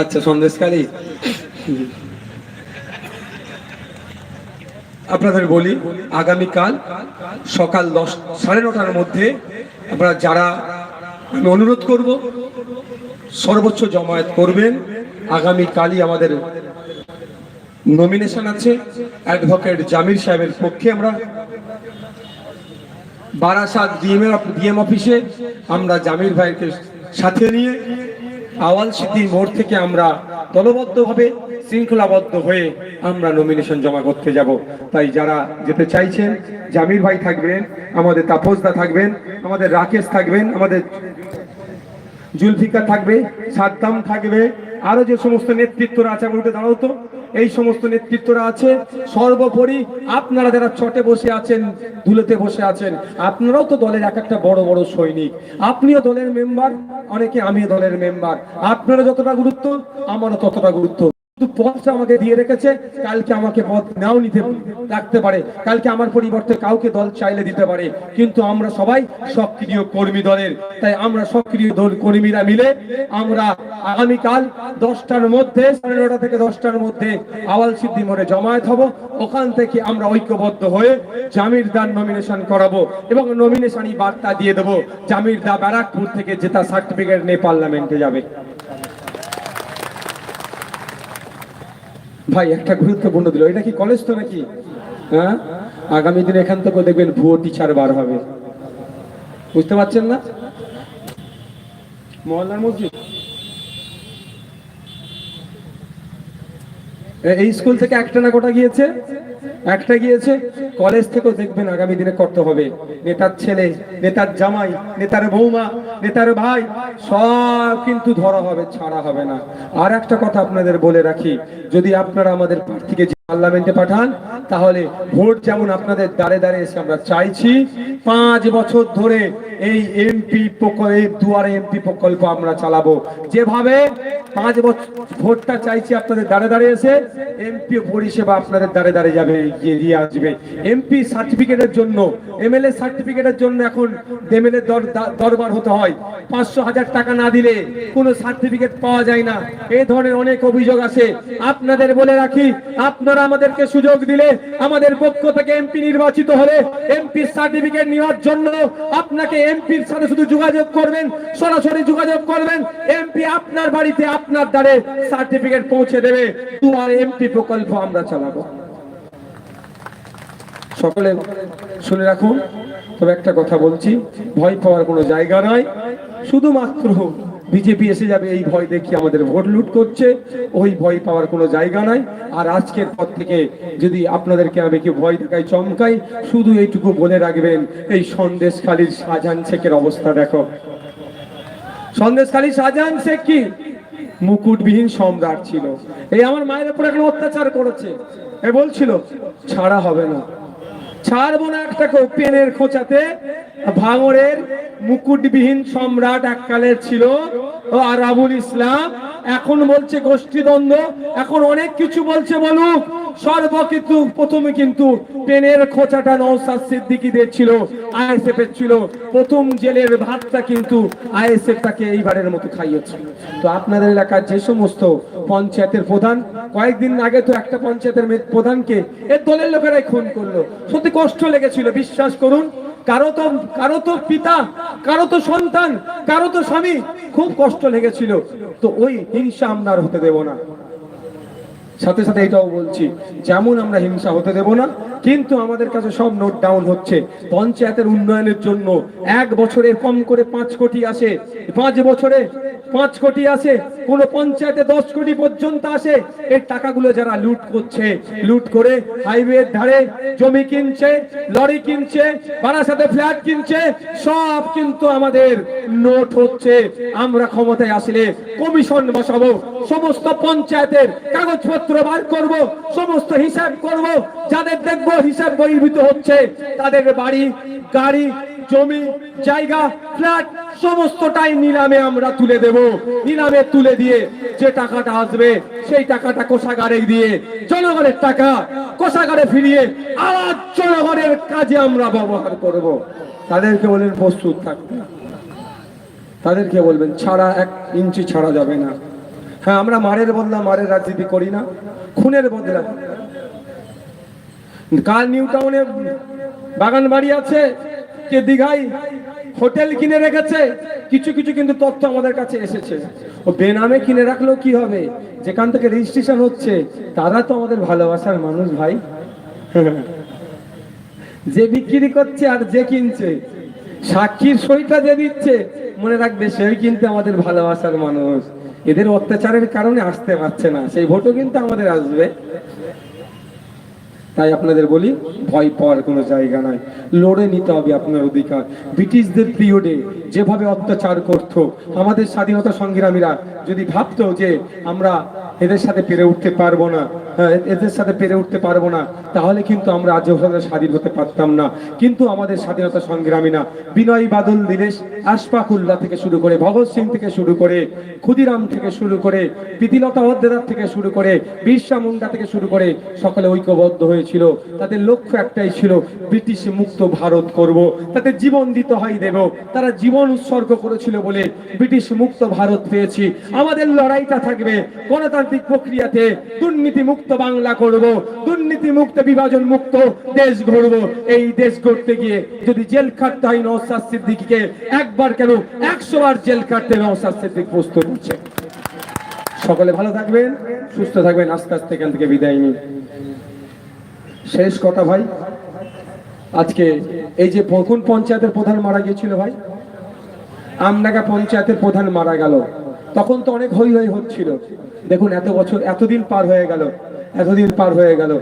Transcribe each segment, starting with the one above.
আচ্ছা সন্দেশকারী আপনাদের বলি, আগামীকাল সকাল দশ, সাড়ে নটার মধ্যে আপনারা যারা আমি অনুরোধ করব, সর্বোচ্চ জমায়েত করবেন। আগামীকালই আমাদের নমিনেশন আছে অ্যাডভোকেট জামির সাহেবের পক্ষে আমরা বারাসাত ডিএম ডিএম অফিসে আমরা জামির ভাইকে সাথে নিয়ে আওয়াল সিদ্ধি মোড় থেকে আমরা দলবদ্ধভাবে শৃঙ্খলাবদ্ধ হয়ে আমরা নমিনেশন জমা করতে যাব। তাই যারা যেতে চাইছেন, জামির ভাই থাকবেন, আমাদের তাপসদা থাকবেন, আমাদের রাকেশ থাকবেন, আমাদের জুলফিকা থাকবে, সাদ্দাম থাকবে, আরও যে সমস্ত নেতৃত্বরা আছে, আমার উঠে দাঁড়াও তো। এই সমস্ত নেতৃত্বরা আছে। সর্বোপরি আপনারা যারা চটে বসে আছেন, দুলেতে বসে আছেন, আপনারাও তো দলের এক একটা বড় বড় সৈনিক। আপনিও দলের মেম্বার, অনেকে আমিও দলের মেম্বার। আপনারা যতটা গুরুত্ব, আমারও ততটা গুরুত্ব। কিন্তু আমাকে দিয়ে রেখেছে, কালকে আমাকে পদ নাও নিতে রাখতে পারে। কালকে আমার পরিবর্তে কাউকে দল চাইলে দিতে পারে। কিন্তু আমরা সবাই সক্রিয় কর্মী দলের। তাই আমরা সক্রিয় দল কর্মীরা মিলে আমরা আগামীকাল দশটার মধ্যে, সাড়ে নটা থেকে দশটার মধ্যে আওয়াল সিদ্ধি মোড়ে জমায়েত হব। ওখান থেকে আমরা ঐক্যবদ্ধ হয়ে জামির দার নমিনেশন করাবো এবং নমিনেশনই বার্তা দিয়ে দেবো জামির দা ব্যারাকপুর থেকে জেতা সার্টিফিকেট নিয়ে পার্লামেন্টে যাবে। ভাই, একটা গুরুত্বপূর্ণ দিল। এটা কি কলেজ তো নাকি? হ্যাঁ? আগামী দিন এখান থেকে দেখবেন ভুয়ো টিচার বার হবে। বুঝতে পারছেন না? মহল্লার মসজিদ? এই স্কুল থেকে একটা না কোটা গিয়েছে? একটা গিয়েছে। কলেজ থেকেও দেখবেন আগামী দিনে করতে হবে। নেতার ছেলে, নেতার জামাই, নেতার বৌমা, নেতার ভাই, সব কিন্তু ধরা হবে, ছাড়া হবে না। আর একটা কথা আপনাদের বলে রাখি। যদি আপনারা আমাদের প্রার্থীকে পার্লামেন্টে পাঠান তাহলে ভোট যেমন আপনাদের দাঁড়ে দাঁড়ে এসে আমরা চাইছি, পাঁচ বছর ধরে এই এমপি এই দুয়ারে এমপি প্রকল্প আমরা চালাবো। যেভাবে পাঁচ বছর ভোটটা চাইছি আপনাদের দাঁড়ে দাঁড়ে এসে এমপি পরিষেবা আপনাদের দাঁড়ে দাঁড়ে যাবে, এগিয়ে আসবে। এমপি সার্টিফিকেটের জন্য এমএলএ সার্টিফিকেটের জন্য এখন এমএলএ দরবার হতে হয়। পাঁচশো হাজার টাকা না দিলে কোনো সার্টিফিকেট পাওয়া যায় না। এ ধরনের অনেক অভিযোগ আছে। আপনাদের বলে রাখি, আপনারা আমাদেরকে সুযোগ দিলে আমাদের পক্ষ থেকে এমপি নির্বাচিত হলে এমপি সার্টিফিকেট নেওয়ার জন্য আপনাকে এমপির সাথে শুধু যোগাযোগ করবেন, সরাসরি যোগাযোগ করবেন। এমপি আপনার বাড়িতে আপনার দ্বারে সার্টিফিকেট পৌঁছে দেবে। তোমার এমপি প্রকল্প আমরা চালাবো। সকলে শুনে রাখুন, তবে একটা কথা বলছি, ভয় পাওয়ার কোনো জায়গা নয় শুধুমাত্র বিজেপি এসে যাবে, এই ভয় দেখি আমাদের ভোট লুট করছে। ওই ভয় পাওয়ার কোনো জায়গা নাই। আর আজকের পর থেকে যদি আপনাদেরকে আমি কি ভয় দেখাই, চমকাই, শুধু এইটুকু বলে রাখবেন, এই সন্দেশখালীর শাহজাহান শেখের অবস্থা দেখো। সন্দেশখালী শাহজাহান শেখ কি? মুকুটবিহীন সম্রাট ছিল। এই আমার মায়ের উপর এখন অত্যাচার করেছে। এ বলছিল, ছাড়া হবে না। ছাড়বো না একটা কেউ পেনের খোঁচাতে। ভাঙরের মুকুটবিহীন সম্রাট এককালের ছিল আর আবুল ইসলাম, এখন বলছে গোষ্ঠীদ্বন্দ্ব, এখন অনেক কিছু বলছে বলুক। সর্ব কিন্তু প্রথমে কিন্তু পেনের খোঁচাটা নৌসাদ সিদ্দিকিদের ছিল আইএসএফ এর ছিল। প্রথম জেলের ভাতটা কিন্তু আইএসএফ তাকে এইবারের মতো খাইয়েছে। তো আপনাদের এলাকার যে সমস্ত পঞ্চায়েতের প্রধান, কয়েকদিন আগে তো একটা পঞ্চায়েতের প্রধানকে এর দলের লোকেরাই খুন করল। সত্যি কষ্ট লেগেছিল, বিশ্বাস করুন। কারও তো কারও তো পিতা, কারও তো সন্তান, কারও তো স্বামী। খুব কষ্ট লেগেছিল। তো ওই হিংসা আমরা হতে দেব না। সাথে সাথে এটাও বলছি, যেমন আমরা হিংসা হতে দেব না, কিন্তু আমাদের কাছে সব নোট ডাউন হচ্ছে। পঞ্চায়েতের উন্নয়নের জন্য এক বছরে কম করে পাঁচ কোটি আসে। পাঁচ বছরে পাঁচ কোটি আসে, কোন পঞ্চায়েতে দশ কোটি পর্যন্ত আসে। এই টাকাগুলো যারা লুট করছে, লুট করে হাইওয়ের ধারে জমি কিনছে, লরি কিনছে, বারাসাতে ফ্ল্যাট কিনছে, সব কিন্তু আমাদের নোট হচ্ছে। আমরা ক্ষমতায় আসলে কমিশন বসাবো, সমস্ত পঞ্চায়েতের কাগজপত্র বার করব, সমস্ত হিসাব করব, যাদের দেখব হিসাব বহির্ভূত হচ্ছে, তাদের বাড়ি, গাড়ি জমি, জায়গা, ফ্ল্যাট, সমস্তটাই নিলামে আমরা তুলে দেব। নিলামে তুলে দিয়ে যে টাকাটা আসবে, সেই টাকাটা কোষাগারে দিয়ে, জনগণের টাকা কোষাগারে ফিরিয়ে আবার জনগণের কাজে আমরা ব্যবহার করব। তাদেরকে বলেন প্রস্তুত থাকতে তাদেরকে বলবেন, ছাড়া এক ইঞ্চি ছাড়া যাবে না। হ্যাঁ আমরা মারের বদলা মারের রাজনীতি করি না, খুনের বদলা। কার নিউ টাউনে বাগান বাড়ি আছে? কে দীঘায় হোটেল কিনে রেখেছে, কিছু কিছু কিন্তু তথ্য আমাদের কাছে এসেছে। ও বেনামে কিনে রাখলেও কি হবে? যেখান থেকে রেজিস্ট্রেশন হচ্ছে, তারা তো আমাদের ভালোবাসার মানুষ ভাই। যে বিক্রি করছে আর যে কিনছে, সাক্ষীর সইটা যে দিচ্ছে, মনে রাখবে সেই কিন্তু আমাদের ভালোবাসার মানুষ। এদের অত্যাচারের কারণে আসতে পারছে না, সেই ভোটও কিন্তু আমাদের আসবে। তাই আপনাদের বলি, ভয় পাওয়ার কোনো জায়গা নাই। লড়ে নিতে হবে আপনার অধিকার। ব্রিটিশদের পিরিয়ডে যেভাবে অত্যাচার করত, আমাদের স্বাধীনতা সংগ্রামীরা যদি ভাবতো যে আমরা এদের সাথে পেরে উঠতে পারব না এদের সাথে পেরে উঠতে পারব না। তাহলে কিন্তু আমরা আজ ওখানে স্বাধীন হতে পারতাম না। কিন্তু আমাদের স্বাধীনতা সংগ্রামীরা বিনয় বাদল, দীনেশ আশফাকুল্লাহ থেকে শুরু করে, ভগৎ সিং থেকে শুরু করে, ক্ষুদিরাম থেকে শুরু করে, প্রীতিলতা ওয়াদ্দেদার থেকে শুরু করে, বিরসা মুন্ডা থেকে শুরু করে সকলে ঐক্যবদ্ধ হয়েছিল। তাদের লক্ষ্য একটাই ছিল, ব্রিটিশ মুক্ত ভারত করব। তাদের জীবন দিতে হয় দেব। তারা জীবন উৎসর্গ করেছিল বলে ব্রিটিশ মুক্ত ভারত পেয়েছি। আমাদের লড়াইটা থাকবে গণতান্ত্রিক প্রক্রিয়াতে, দুর্নীতি মুক্ত বাংলা করব দুর্নীতি মুক্ত বিভাজন মুক্ত দেশ গড়ব। এই দেশ গড়তে গিয়ে যদি জেল খাটতে হয় নওসাদ সিদ্দিকীকে, একবার কেন একশো বার জেল কাটতে নওসাদ সিদ্দিক প্রস্তুত হচ্ছে সকলে ভালো থাকবেন, সুস্থ থাকবেন, আস্তে আস্তে এখান থেকে বিদায় নিই। শেষ কথা ভাই, আজকে এই যে কোন পঞ্চায়েতের প্রধান মারা গিয়েছিল ভাই? আমনাগা পঞ্চায়েতের প্রধান মারা গেল। তখন তো অনেক হই হই হচ্ছিল। দেখুন, এত বছর, এতদিন পার হয়ে গেল। এতদিন পার হয়ে গেল।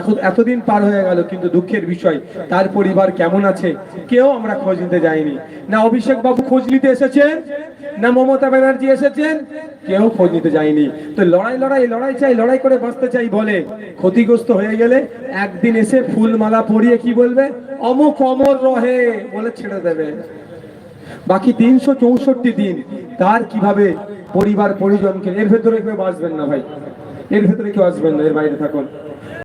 এখন এতদিন পার হয়ে গেল কিন্তু দুঃখের বিষয়, তার পরিবার কেমন আছে কেউ আমরা খোঁজ নিতে যাইনি। না অভিষেক বাবু খোঁজ নিতে এসেছেন, না মমতা ব্যানার্জি এসেছেন, কেউ খোঁজ নিতে যায়নি। তো লড়াই লড়াই লড়াই চাই, লড়াই করে বাঁচতে চাই বলে ক্ষতিগ্রস্ত হয়ে গেলে একদিন এসে ফুলমালা পরিয়ে কি বলবে? অমুক অমর রহে বলে ছেড়ে দেবে। বাকি তিনশো চৌষট্টি দিন তার কীভাবে পরিবার, পরিজনকে, এর ভেতরে কেউ বাঁচবেন না ভাই। এর ভেতরে কেউ আসবেন না এর বাইরে থাকুন।